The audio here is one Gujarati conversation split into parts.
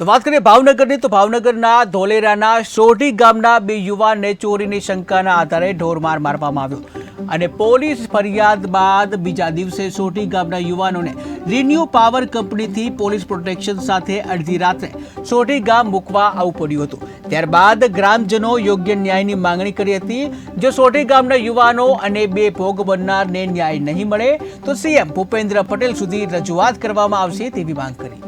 તો વાત કરીએ ભાવનગરની, તો ભાવનગરના ધોલેરાના સોઢી ગામના બે યુવાનને ચોરીની શંકાના આધારે ઢોરમાર મારવામાં આવ્યો અને પોલીસ ફરિયાદ બાદ બીજા દિવસે સોઢી ગામના યુવાનોને Renew Power company police protection સાથે અડધી રાત્રે સોઢી ગામ મૂકવા આવવું પડ્યું હતું. ત્યારબાદ ગ્રામજનો યોગ્ય ન્યાયની માંગણી કરી હતી. જો સોઢી ગામના યુવાનો અને બે ભોગ બનનારને ન્યાય નહીં મળે, તો સીએમ ભૂપેન્દ્ર પટેલ સુધી રજૂઆત કરવામાં આવશે તેવી માંગ કરી.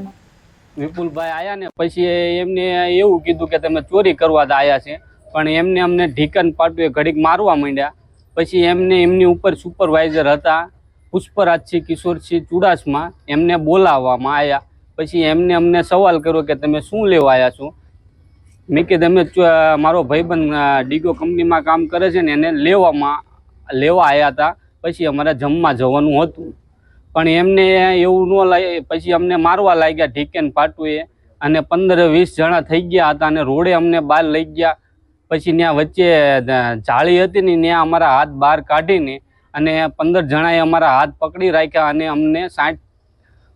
વિપુલભાઈ આયા ને પછી એમને એવું કીધું કે તમે ચોરી કરવા જ આવ્યા છે. પણ એમને અમને ઢીકન પાટુએ ઘડીક મારવા માંડ્યા. પછી એમને એમની ઉપર સુપરવાઇઝર હતા, પુષ્પરાજસિંહ કિશોરસિંહ ચુડાસમા, એમને બોલાવવામાં આવ્યા પછી એમને અમને સવાલ કર્યો કે તમે શું લેવા આવ્યા છો? મેં કે તમે મારો ભાઈબંધ ડીગો કંપનીમાં કામ કરે છે ને એને લેવામાં, લેવા આવ્યા હતા. પછી અમારે જમવા જવાનું હતું. પણ એમને એવું ન લાગે, પછી અમને મારવા લાગ્યા ઢીકેન પાટુએ અને પંદર વીસ જણા થઈ ગયા હતા અને રોડે અમને બહાર લઈ ગયા. પછી ત્યાં વચ્ચે જાળી હતી ને ત્યાં અમારા હાથ બહાર કાઢીને અને પંદર જણાએ અમારા હાથ પકડી રાખ્યા અને અમને સાઠ,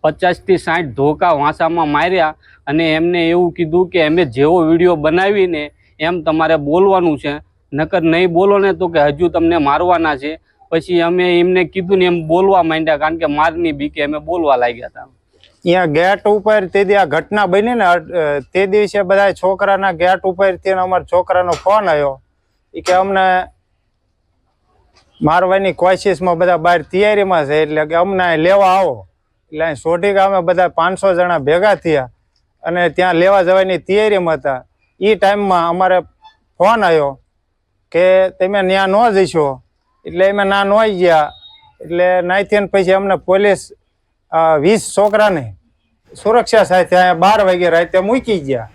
પચાસથી સાઠ ધોકા વાંસામાં માર્યા અને એમને એવું કીધું કે અમે જેવો વીડિયો બનાવીને એમ તમારે બોલવાનું છે. નકર નહીં બોલો ને તો કે હજુ તમને મારવાના છે. પછી અમે એમને કીધું ને એમ બોલવા માંડ્યા, કારણ કે મારની બીકે અમે બોલવા લાગ્યા હતા. અહીંયા ગેટ ઉપર તે દી આ ઘટના બની ને તે દિવસે બધા છોકરાના ગેટ ઉપર તેને અમારા છોકરાનો ફોન આવ્યો એ કે અમને મારવાની કોશિશમાં બધા બહાર તૈયારીમાં છે, એટલે કે અમને લેવા આવો. એટલે અહીં સોઢી ગામે બધા પાંચસો જણા ભેગા થયા અને ત્યાં લેવા જવાની તૈયારીમાં હતા. એ ટાઈમમાં અમારે ફોન આવ્યો કે તમે ત્યાં ન જઈશો એટલે એમાં ના નોઈ ગયા. એટલે નાઈથી પછી અમને પોલીસ વીસ છોકરાને સુરક્ષા સાથે અહીંયા બાર વાગે રાતે મૂકી ગયા.